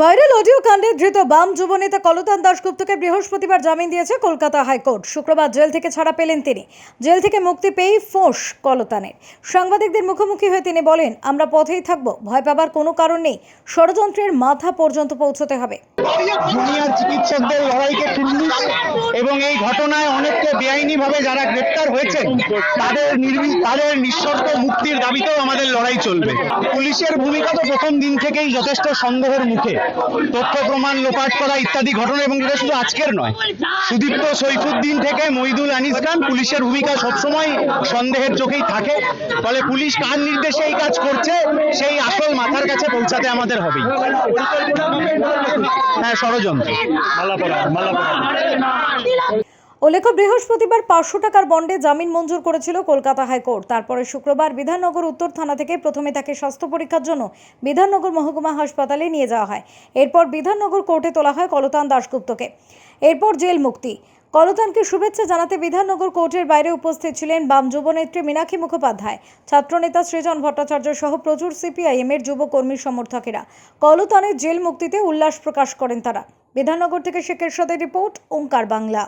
Viral audio কাণ্ডে ধৃত বাম যুবনেতা কলতান দাশগুপ্তকে বৃহস্পতিবার জামিন দিয়েছে কলকাতা হাইকোর্ট। শুক্রবার জেল থেকে ছাড়া পেলেন তিনি। জেল থেকে মুক্তি পেয়েই ফোঁস কলতানের। সাংবাদিকদের মুখোমুখি হয়ে তিনি বলেন, আমরা পথেই থাকব, ভয় পাবার কোনো কারণ নেই। ষড়যন্ত্রের মাথা পর্যন্ত পৌঁছতে হবে। জুনিয়র চিকিৎসকদের লড়াইকে পুলিশ এবং এই ঘটনায় অনেককে বেআইনিভাবে যারা গ্রেপ্তার তাদের তাদের নিঃশর্ত মুক্তির দাবিতেও আমাদের লড়াই চলবে। পুলিশের ভূমিকা তো প্রথম দিন থেকেই যথেষ্ট সন্দেহের মুখে। তথ্য, প্রমাণ, লোপাট করা ইত্যাদি ঘটনা এবং এটা শুধু আজকের নয়। সুদীপ্ত সৈফুদ্দিন থেকে মহিদুল আনিস খান পুলিশের ভূমিকা সবসময় সন্দেহের চোখেই থাকে। ফলে পুলিশ কার নির্দেশে এই কাজ করছে, সেই আসল মাথার কাছে পৌঁছাতে আমাদের হবেই। হ্যাঁ ষড়যন্ত্র। উল্লেখ্য বৃহস্পতিবার পাঁচশো টাকার বন্ডে জামিন মঞ্জুর করেছিল কলকাতা হাইকোর্ট। তারপরে শুক্রবার বিধাননগর উত্তর থানা থেকে প্রথমে তাকে স্বাস্থ্য পরীক্ষার জন্য বিধাননগর মহকুমা হাসপাতালে নিয়ে যাওয়া হয়। এরপর বিধাননগর কোর্টে তোলা হয় কলতান দাশগুপ্তকে। এরপর জেল মুক্তি। কলতানকে শুভেচ্ছা জানাতে বিধাননগর কোর্টের বাইরে উপস্থিত ছিলেন বাম যুবনেত্রী মীনাক্ষী মুখোপাধ্যায়। ছাত্রনেতা সৃজন ভট্টাচার্য সহ প্রচুর সিপিআইএম এর যুব কর্মী সমর্থকেরা। কলতানের জেল মুক্তিতে উল্লাস প্রকাশ করেন তারা। বিধাননগর থেকে শেখের সাথে রিপোর্ট, ওঙ্কার বাংলা।